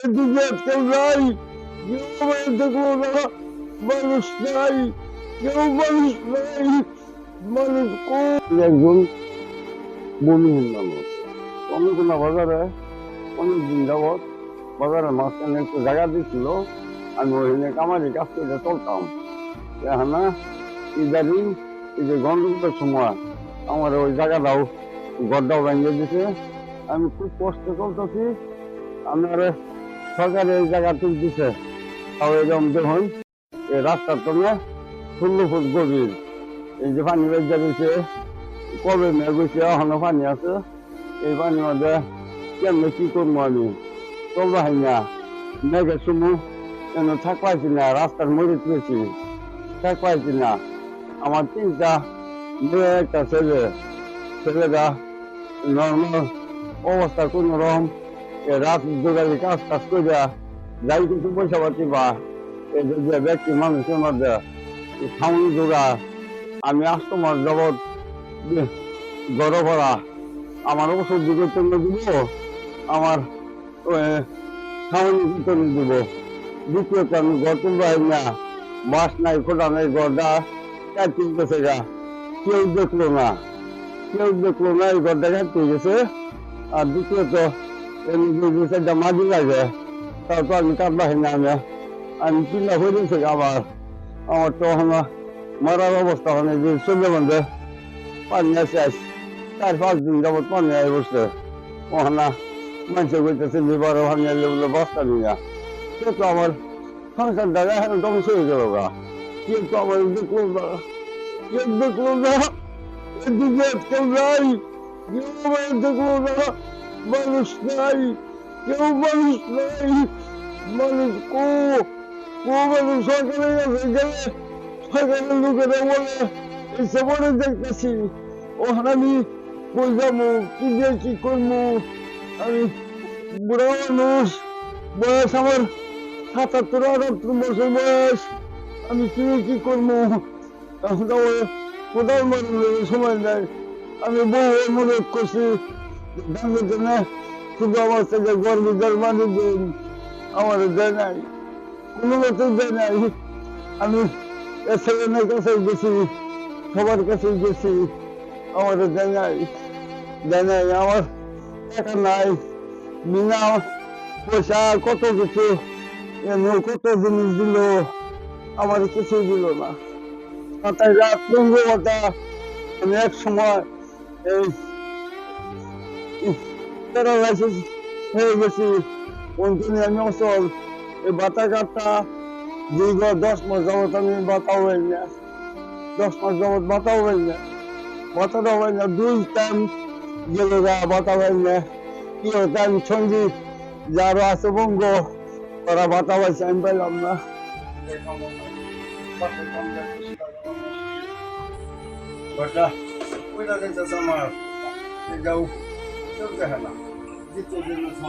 কেউ নাই কেউ না মানুষ নাই কেউ মানুষ নাই মানুষ একজন মানুষ বাজারে অনেকদিন যাবৎ বাজারে মাঝখানে একটু জায়গা দিচ্ছিল আমি ওইখানে কামারি কাজ করে চলতাম ইদারিং এই যে গন্ডগোলের সময় আমার ওই জায়গাটাও গড্ডাও ভেঙে দিছে আমি খুব কষ্ট করতেছি আমার সরকারে এই জায়গা তুল দিছে। তাও এরকম দেখুন এই রাস্তার তো না ষোলো ফুট গভীর। এই যে পানি বেজা দিছে কবে মেয়ে গেছে এখনও পানি আছে। এই পানির মধ্যে কেমনে কি করব আমি? চলবো হয় না। মেঘে শুনু কেন থাক পাইছি না? রাস্তার মরে পেয়েছি থাক পাইছি না। আমার তিনটা মেয়ে, একটা ছেলে। ছেলেটা নর্মাল অবস্থা কোনো রকম রাত যোগাযোগ কাজ টাজ করে যাই কিছু পয়সা পাতি বা ব্যক্তি মানুষের মধ্যে সামনে যোগা আমি আস্তমার জগৎ গড় ভরা, আমার ওষুধ জন্য দিব, আমার সামনে ভিতরে দিব। দ্বিতীয়ত আমি ঘর তুলবো না, বাস নাই খোলা নাই গড়টা কাজ তুলতেছে গা? কেউ দেখল না। কেউ দেখল না, এই ঘরটা কাটতে গেছে। আর দ্বিতীয়ত লাগে তারপর আমি কাটবা না আমি আমি চিন্তা হয়েছে আবার আমার তো এখন মরার অবস্থা মানে যে চলে বন্ধে পানি আস চার পাঁচ দিন যাবত পানি আয় বসছে ওখানে মানুষে কইতেছে লিভার ভাঙে বলে বস্তা নিয়ে কিন্তু আমার সংসার দ্বারা এখন ধ্বংস হয়ে গেল গা কিন্তু আমার দেখল না দেখল না এদিকে কেউ নাই কেউ আমার দেখল না মানুষ নাই, কেউ মানুষ নাই। মানুষ কো কো মানুষ সরকারের কাছে গেলে সরকারের লোকেরা বলে, এসে বলে দেখতেছি। ওখানে আমি কই যাব? কি দিয়ে কি করব? আমি বুড়া মানুষ, বয়স আমার সাতাত্তর, আটাত্তর বছর বয়স। আমি কি কি করব? কোথাও মানুষ সময় নাই। আমি বহু অনুরোধ করছি জন্য শুধু আমার আমার দেয় নাই কোনো দেয় নাই। আমি কাছে গেছি, সবার কাছে গেছি আমার দেয় নাই দেয় নাই, আমার টাকা নাই, বিনা পয়সা কত কিছু কত জিনিস দিল, আমার কিছুই দিল না। মাথায় রাত আমি এক সময় এই প্যারালাইসিস হয়ে গেছি ওইখানে আমি অসল এই বাতা কাটটা দীর্ঘ দশ মাস যাবত আমি বাতাও হই না দশ মাস যাবত বাতাও হই না বাতাটা হয় না দুই টাইম গেলে গা বাতা হয় না কি হতো আমি সংগীত যারা আছে বঙ্গ ওরা বাতা পাইছে আমি পাইলাম না Bata, kuida dentro sama. Legal. Eu quero lá. De todo mundo